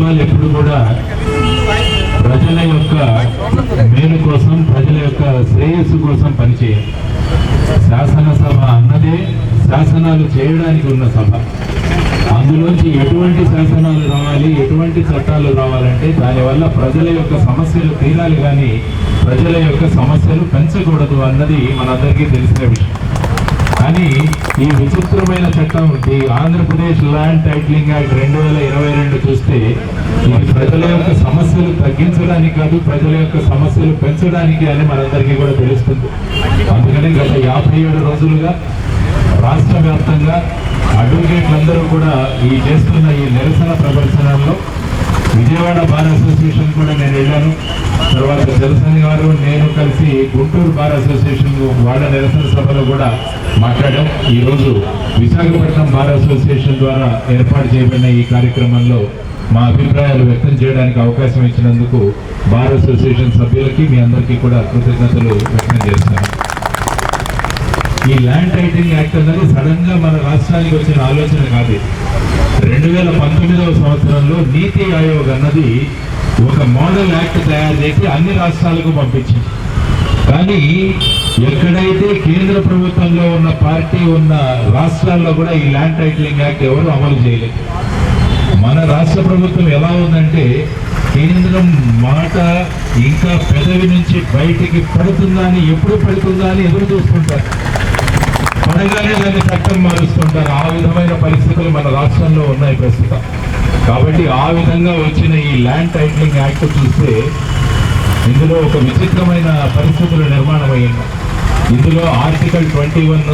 ప్రభుత్వాలు ఎప్పుడు కూడా ప్రజల యొక్క మేలు కోసం ప్రజల యొక్క శ్రేయస్సు కోసం పనిచేయాలి శాసనసభ అన్నదే శాసనాలు చేయడానికి ఉన్న సభ. అందులోంచి ఎటువంటి శాసనాలు రావాలి ఎటువంటి చట్టాలు రావాలంటే దానివల్ల ప్రజల యొక్క సమస్యలు తీరాలి కానీ ప్రజల యొక్క సమస్యలు పెంచకూడదు అన్నది మనందరికీ తెలిసిన విషయం. కానీ ఈ విచిత్రమైన చట్టం ఈ ఆంధ్రప్రదేశ్ ల్యాండ్ టైటిలింగ్ యాక్ట్ రెండు వేల ఇరవై రెండు చూస్తే ఇది ప్రజల యొక్క సమస్యలు తగ్గించడానికి కాదు ప్రజల యొక్క సమస్యలు పెంచడానికి అని మనందరికీ కూడా తెలుస్తుంది. అందుకని గత యాభై ఏడు రోజులుగా రాష్ట్ర వ్యాప్తంగా అడ్వకేట్లందరూ కూడా ఈ చేస్తున్న ఈ నిరసన ప్రదర్శనల్లో విజయవాడ బార్ అసోసియేషన్ కూడా నేను వెళ్ళాను. తర్వాత జలసని గారు నేను కలిసి గుంటూరు బార్ అసోసియేషన్ వాళ్ళ నిరసన సభలో కూడా మాట్లాడాం. ఈరోజు విశాఖపట్నం బార్ అసోసియేషన్ ద్వారా ఏర్పాటు చేయబడిన ఈ కార్యక్రమంలో మా అభిప్రాయాలు వ్యక్తం చేయడానికి అవకాశం ఇచ్చినందుకు బార్ అసోసియేషన్ సభ్యులకి మీ అందరికీ కూడా కృతజ్ఞతలు వ్యక్తం చేస్తున్నాను. ఈ ల్యాండ్ టైటిలింగ్ యాక్ట్ అనేది సడన్గా మన రాష్ట్రానికి వచ్చిన ఆలోచన కాదు. రెండు వేల పంతొమ్మిదవ సంవత్సరంలో నీతి ఆయోగ్ అన్నది ఒక మోడల్ యాక్ట్ తయారు చేసి అన్ని రాష్ట్రాలకు పంపించింది. కానీ ఎక్కడైతే కేంద్ర ప్రభుత్వంలో ఉన్న పార్టీ ఉన్న రాష్ట్రాల్లో కూడా ఈ ల్యాండ్ టైటిలింగ్ యాక్ట్ ఎవరు అమలు చేయలేదు. మన రాష్ట్ర ప్రభుత్వం ఎలా ఉందంటే కేంద్రం మాట ఇంకా పెదవి నుంచి బయటికి పడుతుందా అని ఎప్పుడు పడుతుందా అని ఎదురు చూస్తుంటారు. పడగానే దాన్ని చట్టం మారుస్తుంటారు. ఆ విధమైన పరిస్థితులు మన రాష్ట్రంలో ఉన్నాయి ప్రస్తుతం. కాబట్టి ఆ విధంగా వచ్చిన ఈ ల్యాండ్ టైటిలింగ్ యాక్ట్ చూస్తే ఇందులో ఒక విచిత్రమైన పరిస్థితులు నిర్మాణం అయ్యింది ఇందులో article twenty one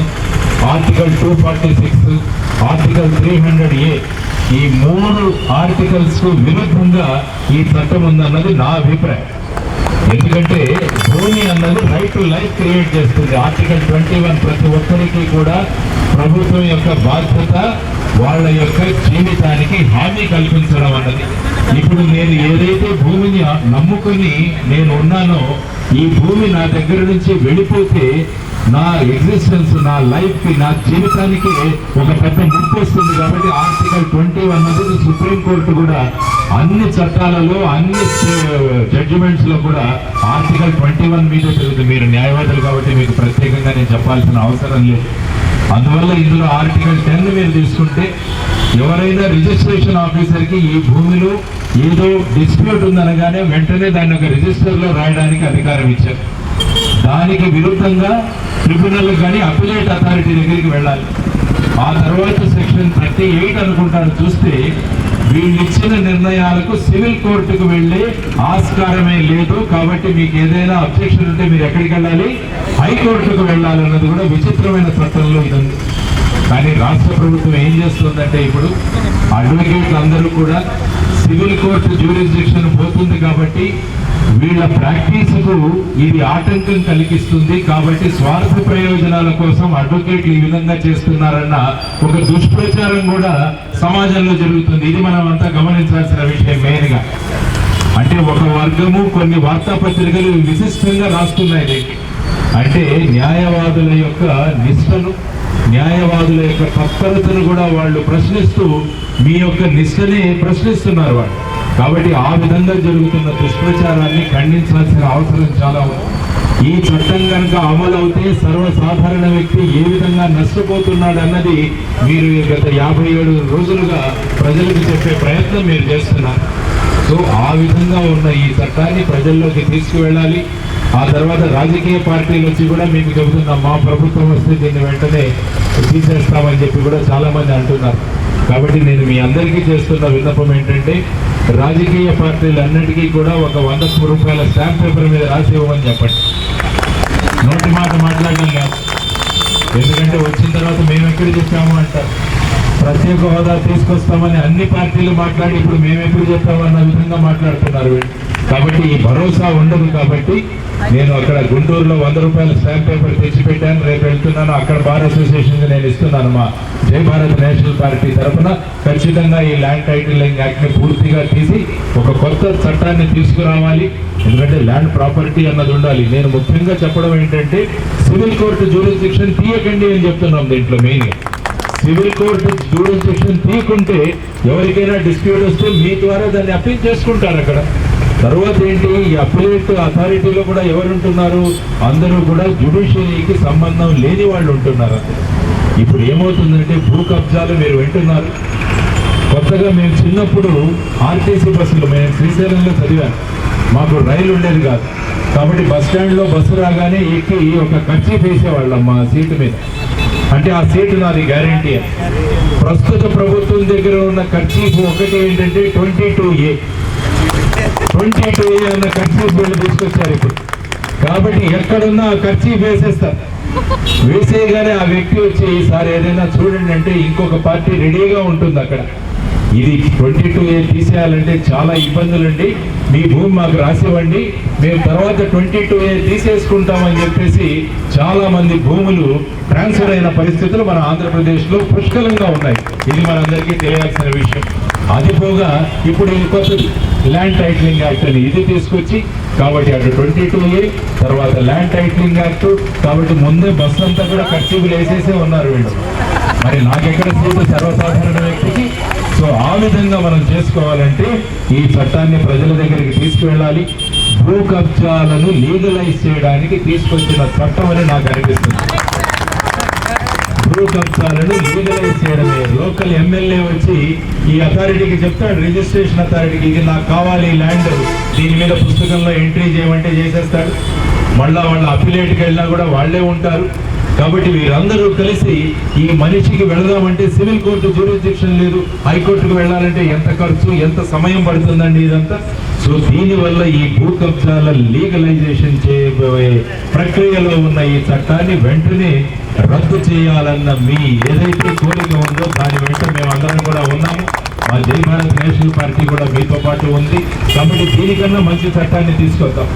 article two forty six article three hundred A ఈ మూడు ఆర్టికల్స్ విరుద్ధంగా ఈ చట్టం ఉందన్నది నా అభిప్రాయం. ఎందుకంటే భూమి అన్నది రైట్ టు లైఫ్ క్రియేట్ చేస్తుంది. ఆర్టికల్ ట్వంటీ వన్ ప్రతి ఒక్కరికి కూడా ప్రభుత్వం యొక్క బాధ్యత వాళ్ళ యొక్క జీవితానికి హామీ కల్పించడం అన్నది. ఇప్పుడు నేను ఏదైతే భూమిని నమ్ముకొని నేను ఉన్నానో ఈ భూమి నా దగ్గర నుంచి వెళ్ళిపోతే నా ఎగ్జిస్టెన్స్ నా లైఫ్కి నా జీవితానికి ఒక పెద్ద ముప్పు వస్తుంది. కాబట్టి ఆర్టికల్ ట్వంటీ వన్ అనేది సుప్రీం కోర్టు కూడా అన్ని చట్టాలలో అన్ని జడ్జిమెంట్స్లో కూడా ఆర్టికల్ ట్వంటీ వన్ మీద తెలుగుతుంది మీరు న్యాయవాదులు కాబట్టి మీకు ప్రత్యేకంగా నేను చెప్పాల్సిన అవసరం లేదు. అందువల్ల ఇందులో ఆర్టికల్ టెన్ మీరు తీసుకుంటే ఎవరైనా రిజిస్ట్రేషన్ ఆఫీసర్కి ఈ భూమిలో ఏదో డిస్ప్యూట్ ఉందనగానే వెంటనే దాన్ని ఒక రిజిస్టర్లో రాయడానికి అధికారం ఇచ్చారు. దానికి విరుద్ధంగా ట్రిబ్యునల్ కానీ అపిలేట్ అథారిటీ దగ్గరికి వెళ్ళాలి. ఆ తర్వాత సెక్షన్ థర్టీ ఎయిట్ అనుకుంటాను చూస్తే వీళ్ళు ఇచ్చిన నిర్ణయాలకు సివిల్ కోర్టుకు వెళ్ళి ఆస్కారమే లేదు కాబట్టి మీకు ఏదైనా అబ్జెక్షన్ ఉంటే మీరు ఎక్కడికి వెళ్ళాలి? హైకోర్టుకు వెళ్ళాలన్నది కూడా విచిత్రమైన చట్టంలో ఇది కానీ రాష్ట్ర ప్రభుత్వం ఏం చేస్తుందంటే ఇప్పుడు అడ్వకేట్లు అందరూ కూడా సివిల్ కోర్టు జ్యూరిస్డిక్షన్ పోతుంది కాబట్టి వీళ్ళ ప్రాక్టీసుకు ఇది ఆటంకం కలిగిస్తుంది కాబట్టి స్వార్థ ప్రయోజనాల కోసం అడ్వకేట్లు ఈ విధంగా చేస్తున్నారన్న ఒక దుష్ప్రచారం కూడా సమాజంలో జరుగుతుంది. ఇది మనం అంతా గమనించాల్సిన విషయం మెయిన్గా. అంటే ఒక వర్గము కొన్ని వార్తాపత్రికలు విశిష్టంగా రాస్తున్నాయి అంటే న్యాయవాదుల యొక్క నిష్టను న్యాయవాదుల యొక్క తత్పరతను కూడా వాళ్ళు ప్రశ్నిస్తూ మీ యొక్క నిష్టని ప్రశ్నిస్తున్నారు వాళ్ళు. కాబట్టి ఆ విధంగా జరుగుతున్న దుష్ప్రచారాన్ని ఖండించాల్సిన అవసరం చాలా ఉంది. ఈ చట్టం కనుక అమలు అవుతే సర్వసాధారణ వ్యక్తి ఏ విధంగా నష్టపోతున్నాడు అన్నది మీరు గత యాభై ఏడు రోజులుగా ప్రజలకు చెప్పే ప్రయత్నం మీరు చేస్తున్నారు. సో ఆ విధంగా ఉన్న ఈ చట్టాన్ని ప్రజల్లోకి తీసుకువెళ్ళాలి. ఆ తర్వాత రాజకీయ పార్టీలు వచ్చి కూడా మీకు చెబుతున్నాం మా ప్రభుత్వం వస్తే దీన్ని వెంటనే తీసేస్తామని చెప్పి కూడా చాలామంది అంటున్నారు. కాబట్టి నేను మీ అందరికీ చేస్తున్న విన్నపం ఏంటంటే రాజకీయ పార్టీలన్నిటికీ కూడా ఒక వంద రూపాయల స్టాంప్ పేపర్ మీద రాసి ఇవ్వమని చెప్పండి. నోటి మాట మాట్లాడడం కాదు. ఎందుకంటే వచ్చిన తర్వాత మేము ఎక్కడ చెప్పాము అంటారు ప్రత్యేక హోదా తీసుకొస్తామని అన్ని పార్టీలు మాట్లాడి ఇప్పుడు మేము ఎప్పుడు చెప్పామన్న విధంగా మాట్లాడుతున్నారు కాబట్టి ఈ భరోసా ఉండదు కాబట్టి నేను అక్కడ గుంటూరులో వంద రూపాయల స్టాంప్ పేపర్ తెచ్చిపెట్టాను రేపు వెళ్తున్నాను. అక్కడ బార్ అసోసియేషన్ నేను ఇస్తున్నాను మా జై భారత్ నేషనల్ పార్టీ తరఫున. ఖచ్చితంగా ఈ ల్యాండ్ టైటిలింగ్ యాక్ట్ని పూర్తిగా తీసి ఒక కొత్త చట్టాన్ని తీసుకురావాలి. ఎందుకంటే ల్యాండ్ ప్రాపర్టీ అన్నది ఉండాలి. నేను ముఖ్యంగా చెప్పడం ఏంటంటే సివిల్ కోర్టు జ్యూరిస్డిక్షన్ తీయకండి అని చెప్తున్నాం దీంట్లో మెయిన్గా సివిల్ కోర్టు జ్యూరిస్డిక్షన్ తీయకుంటే ఎవరికైనా డిస్ప్యూట్ వస్తే మీ ద్వారా దాన్ని అప్పీల్ చేసుకుంటారు అక్కడ. తర్వాత ఏంటి? ఈ అప్పీలేట్ అథారిటీలో కూడా ఎవరు ఉంటున్నారు అందరూ కూడా జ్యుడిషియరీకి సంబంధం లేని వాళ్ళు ఉంటున్నారు ఇప్పుడు ఏమవుతుందంటే భూ కబ్జాలు మీరు వింటున్నారు. కొత్తగా మేము చిన్నప్పుడు ఆర్టీసీ బస్సులు మేము శ్రీశైలంలో చదివాను మాకు రైలు ఉండేది కాదు. కాబట్టి బస్ స్టాండ్లో బస్సు రాగానే ఎక్కి ఒక ఖర్చు వేసేవాళ్ళం మా సీటు మీద. అంటే ఆ సీటు నాది గ్యారంటీ. ప్రస్తుత ప్రభుత్వం దగ్గర ఉన్న ఖర్చీఫ్ ఒకటి ఏంటంటే twenty two A. Twenty two అన్న ఖర్చీ వీళ్ళు తీసుకొచ్చారు ఇప్పుడు. కాబట్టి ఎక్కడున్నా ఆ ఖర్చీ వేసేస్తారు వేసేయగానే ఆ వ్యక్తి వచ్చి ఈసారి ఏదైనా చూడండి అంటే ఇంకొక పార్టీ రెడీగా ఉంటుంది అక్కడ. ఇది ట్వంటీ టూ ఏ తీసేయాలంటే చాలా ఇబ్బందులండి. మీ భూమి మాకు రాసివ్వండి. మేము తర్వాత ట్వంటీ టూ ఏ తీసేసుకుంటామని చెప్పేసి చాలా మంది భూములు ట్రాన్స్ఫర్ అయిన పరిస్థితులు మన ఆంధ్రప్రదేశ్లో పుష్కలంగా ఉన్నాయి. ఇది మనందరికీ తెలియాల్సిన విషయం. అది పోగా ఇప్పుడు ఈ ల్యాండ్ టైటిలింగ్ యాక్ట్ అని ఇది తీసుకొచ్చి కాబట్టి అటు ట్వంటీ టూ ఏ తర్వాత ల్యాండ్ టైటిలింగ్ యాక్ట్ కాబట్టి ముందే బస్సు అంతా కూడా ఖర్చులు వేసేసే ఉన్నారు వీళ్ళు. మరి నాకెక్కడ సీటు సర్వసాధారణ వ్యక్తి? సో ఆ విధంగా మనం చేసుకోవాలంటే ఈ చట్టాన్ని ప్రజల దగ్గరికి తీసుకువెళ్ళాలి. భూ కబ్జాలను లీగలైజ్ చేయడానికి తీసుకొచ్చిన చట్టం అని నాకు అనిపిస్తుంది. భూ కబ్జాలను లీగలైజ్ చేయడమే. లోకల్ ఎమ్మెల్యే వచ్చి ఈ అథారిటీకి చెప్తాడు రిజిస్ట్రేషన్ అథారిటీకి ఇది నాకు కావాలి ల్యాండ్ దీని మీద పుస్తకంలో ఎంట్రీ చేయమంటే చేసేస్తాడు. మళ్ళా వాళ్ళ అఫిలేట్కి వెళ్ళినా కూడా వాళ్ళే ఉంటారు. కాబట్టి వీరందరూ కలిసి ఈ మనిషికి వెళదామంటే సివిల్ కోర్టు జ్యూరిస్డిక్షన్ లేదు. హైకోర్టుకు వెళ్ళాలంటే ఎంత ఖర్చు ఎంత సమయం పడుతుందండి ఇదంతా? సో దీనివల్ల ఈ భూ కబ్జాల లీగలైజేషన్ చేయబోయే ప్రక్రియలో ఉన్న ఈ చట్టాన్ని వెంటనే రద్దు చేయాలన్న మీ ఏదైతే కోరిక ఉందో దాని వెంట మేమందరం కూడా ఉన్నాము. మా జై భారత్ నేషనల్ పార్టీ కూడా మీతో పాటు ఉంది. కాబట్టి దీనికన్నా మంచి చట్టాన్ని తీసుకొద్దాం.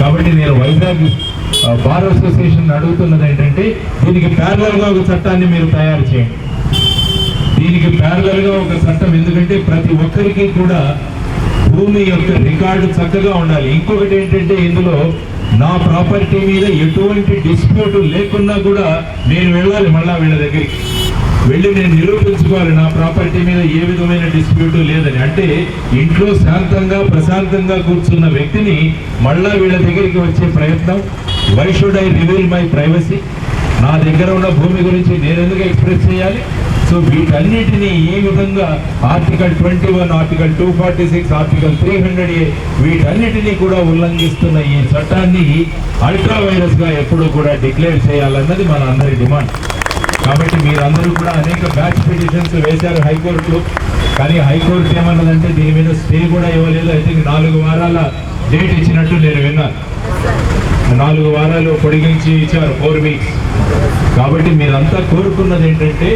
కాబట్టి నేను వైజాగ్ బార్ అసోసియేషన్ అడుగుతున్నది ఏంటంటే దీనికి ప్యారలల్గా ఒక చట్టాన్ని మీరు తయారు చేయండి. దీనికి ప్యారలల్గా ఒక చట్టం ఎందుకంటే ప్రతి ఒక్కరికి కూడా భూమి యొక్క రికార్డు చక్కగా ఉండాలి. ఇంకొకటి ఏంటంటే ఇందులో నా ప్రాపర్టీ మీద ఎటువంటి డిస్ప్యూట్ లేకున్నా కూడా నేను వెళ్ళాలి మళ్ళా వీళ్ళ దగ్గరికి. వెళ్ళి నేను నిరూపించుకోవాలి నా ప్రాపర్టీ మీద ఏ విధమైన డిస్ప్యూట్ లేదని. అంటే ఇంట్లో శాంతంగా ప్రశాంతంగా కూర్చున్న వ్యక్తిని మళ్ళా వీళ్ళ దగ్గరికి వచ్చే ప్రయత్నం why should I reveal my privacy నా దగ్గర ఉన్న భూమి గురించి నేను ఎందుకు ఎక్స్ప్రెస్ చేయాలి? సో వీటన్నిటినీ ఏ విధంగా article twenty one article two forty six article three hundred A వీటన్నిటినీ కూడా ఉల్లంఘిస్తున్న ఈ చట్టాన్ని అల్ట్రా వైరస్గా ఎప్పుడు కూడా డిక్లేర్ చేయాలన్నది మన అందరి డిమాండ్ కాబట్టి మీరందరూ కూడా అనేక బ్యాచ్ పిటిషన్స్ వేశారు హైకోర్టులో. కానీ హైకోర్టు ఏమన్నదంటే దీని మీద స్టే కూడా ఇవ్వలేదు. ఐ థింక్ నాలుగు వారాల డేట్ ఇచ్చినట్టు నేను విన్నాను. నాలుగు వారాలు పొడిగించి ఇచ్చారు ఫోర్ వీక్స్. కాబట్టి మీరంతా కోరుకున్నది ఏంటంటే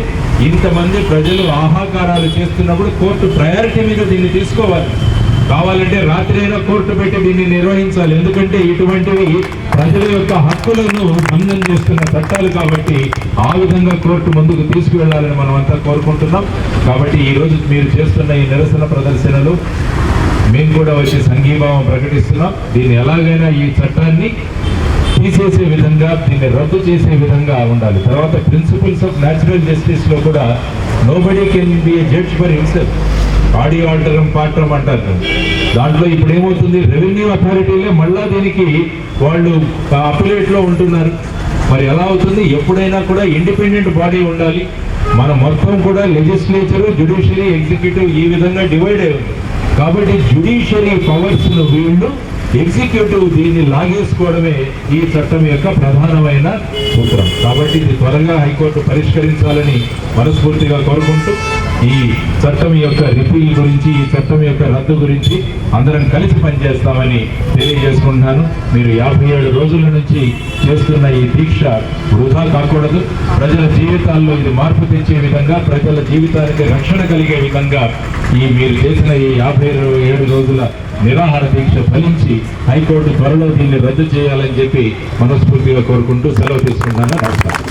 ఇంతమంది ప్రజలు ఆహాకారాలు చేస్తున్నప్పుడు కోర్టు ప్రయారిటీ మీద దీన్ని తీసుకోవాలి. కావాలంటే రాత్రి అయినా కోర్టు పెట్టి దీన్ని నిర్వహించాలి. ఎందుకంటే ఇటువంటివి ప్రజల యొక్క హక్కులను భంగం చేస్తున్న చట్టాలు కాబట్టి ఆ విధంగా కోర్టు ముందుకు తీసుకువెళ్ళాలని మనం అంతా కోరుకుంటున్నాం. కాబట్టి ఈ రోజు మీరు చేస్తున్న ఈ నిరసన ప్రదర్శనలు మేము కూడా వచ్చి సంఘీభావం ప్రకటిస్తున్నాం. దీన్ని ఎలాగైనా ఈ చట్టాన్ని తీసేసే విధంగా దీన్ని రద్దు చేసే విధంగా ఉండాలి. తర్వాత ప్రిన్సిపల్స్ ఆఫ్ న్యాచురల్ జస్టిస్లో కూడా nobody can be judge for himself ఆడి ఆల్టరం పాటం అంటారు దాంట్లో ఇప్పుడు ఏమవుతుంది రెవెన్యూ అథారిటీలే మళ్ళా దీనికి వాళ్ళు అప్లేట్ ఉంటున్నారు. మరి ఎలా అవుతుంది? ఎప్పుడైనా కూడా ఇండిపెండెంట్ బాడీ ఉండాలి. మన మొత్తం కూడా లెజిస్లేచరు జ్యుడిషియరీ ఎగ్జిక్యూటివ్ ఈ విధంగా డివైడ్ అయి ఉంది. కాబట్టి జ్యుడిషియరీ పవర్స్ను వీళ్ళు ఎగ్జిక్యూటివ్ దీన్ని లాగేసుకోవడమే ఈ చట్టం యొక్క ప్రధానమైన సూత్రం. కాబట్టి ఇది త్వరగా హైకోర్టు పరిష్కరించాలని మనస్ఫూర్తిగా కోరుకుంటూ ఈ చట్టం యొక్క రిపీల్ గురించి ఈ చట్టం యొక్క రద్దు గురించి అందరం కలిసి పనిచేస్తామని తెలియజేసుకుంటున్నాను. మీరు యాభై ఏడు రోజుల నుంచి చేస్తున్న ఈ దీక్ష వృధా కాకూడదు. ప్రజల జీవితాల్లో ఇది మార్పు తెచ్చే విధంగా ప్రజల జీవితానికి రక్షణ కలిగే విధంగా ఈ మీరు చేసిన ఈ యాభై ఏడు రోజుల నిరాహార దీక్ష ఫలించి హైకోర్టు త్వరలో దీన్ని రద్దు చేయాలని చెప్పి మనస్ఫూర్తిగా కోరుకుంటూ సెలవు తీసుకుంటాను నమస్కారం.